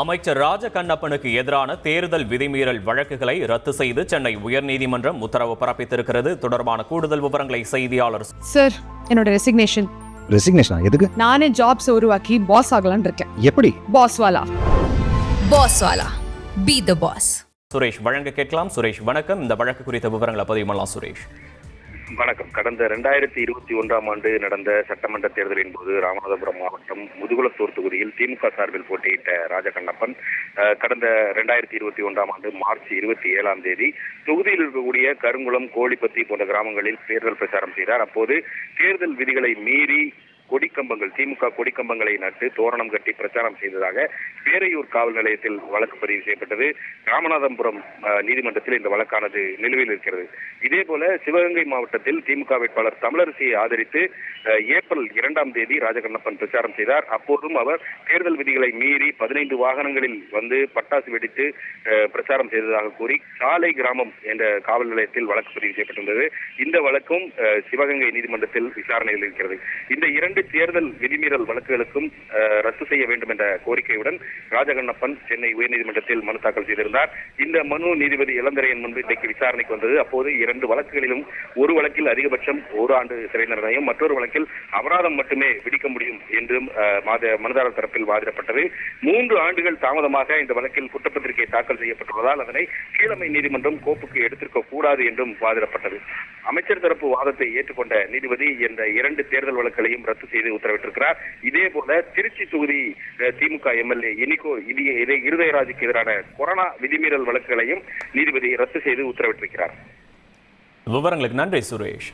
அமைச்சர் ராஜ கண்ணப்பனுக்கு எதிரான தேர்தல் விதிமீறல் வழக்குகளை ரத்து செய்து சென்னை உயர்நீதிமன்றம் உத்தரவு பிறப்பித்திருக்கிறது. தொடர்பான கூடுதல் விவரங்களை செய்தியாளர் சார் என்னோட ரெசிக்னேஷன் ரெசிக்னேஷனா எதுக்கு? நானே ஜாப்ஸ் உருவாக்கி பாஸ் ஆகலாம்னு இருக்கேன். எப்படி? பாஸ் வாலா. பாஸ் வாலா. பி த பாஸ் சுரேஷ் வழங்க கேட்கலாம். சுரேஷ் வணக்கம். இந்த வழக்கு குறித்த விவரங்களை பதிவு பண்ணலாம் சுரேஷ். வணக்கம். கடந்த ரெண்டாயிரத்தி இருபத்தி ஒன்றாம் ஆண்டு நடந்த சட்டமன்ற தேர்தலின் போது ராமநாதபுரம் மாவட்டம் முதுகுளத்தூர் தொகுதியில் திமுக சார்பில் போட்டியிட்ட ராஜகண்ணப்பன் கடந்த ரெண்டாயிரத்தி இருபத்தி ஒன்றாம் ஆண்டு மார்ச் இருபத்தி ஏழாம் தேதி தொகுதியில் இருக்கக்கூடிய கருங்குளம் கோழிப்பத்தி போன்ற கிராமங்களில் தேர்தல் பிரச்சாரம் செய்தார். அப்போது தேர்தல் விதிகளை மீறி கொடிக்கம்பங்கள் திமுக கொடிக்கம்பங்களை நட்டு தோரணம் கட்டி பிரச்சாரம் செய்ததாக பேரையூர் காவல் நிலையத்தில் வழக்கு பதிவு செய்யப்பட்டது. ராமநாதபுரம் நீதிமன்றத்தில் இந்த வழக்கானது நிலுவையில் இருக்கிறது. இதே போல சிவகங்கை மாவட்டத்தில் திமுக வேட்பாளர் தமிழரசியை ஆதரித்து ஏப்ரல் இரண்டாம் தேதி ராஜகண்ணப்பன் பிரச்சாரம் செய்தார். அப்போதும் அவர் தேர்தல் விதிகளை மீறி பதினைந்து வாகனங்களில் வந்து பட்டாசு வெடித்து பிரச்சாரம் செய்ததாக கூறி சாலை கிராமம் என்ற காவல் நிலையத்தில் வழக்கு பதிவு செய்யப்பட்டிருந்தது. இந்த வழக்கும் சிவகங்கை நீதிமன்றத்தில் விசாரணையில் இருக்கிறது. இந்த இரண்டு தேர்தல் விதிமீறல் வழக்குகளுக்கும் ரத்து செய்ய வேண்டும் என்ற கோரிக்கையுடன் ராஜகண்ணப்பன் சென்னை உயர்நீதிமன்றத்தில் மனு தாக்கல் செய்திருந்தார். இந்த மனு நீதிபதி இளந்தரையன் முன்பு இன்றைக்கு விசாரணைக்கு வந்தது. அப்போது இரண்டு வழக்குகளிலும் ஒரு வழக்கில் அதிகபட்சம் ஒரு ஆண்டு சிறை தண்டனையும் மற்றொரு வழக்கில் அபராதம் மட்டுமே விதிக்க முடியும் என்றும் மாத மனுதாரர் தரப்பில் வாதிடப்பட்டது. மூன்று ஆண்டுகள் தாமதமாக இந்த வழக்கில் குற்றப்பத்திரிகை தாக்கல் செய்யப்பட்டுள்ளதால் அதனை கீழமை நீதிமன்றம் கோப்புக்கு எடுத்திருக்க கூடாது என்றும் வாதிடப்பட்டது. அமைச்சர் தரப்பு வாதத்தை ஏற்றுக்கொண்ட நீதிபதி இந்த இரண்டு தேர்தல் வழக்குகளையும் ரத்து செய்து உத்தரவிட்டிருக்கிறார். இதே போல திருச்சி தொகுதி திமுக எம்எல்ஏ இனிகோ இருதயராஜுக்கு எதிரான கொரோனா விதிமீறல் வழக்குகளையும் நீதிபதி ரத்து செய்து உத்தரவிட்டிருக்கிறார். விவரங்களுக்கு நன்றி சுரேஷ்.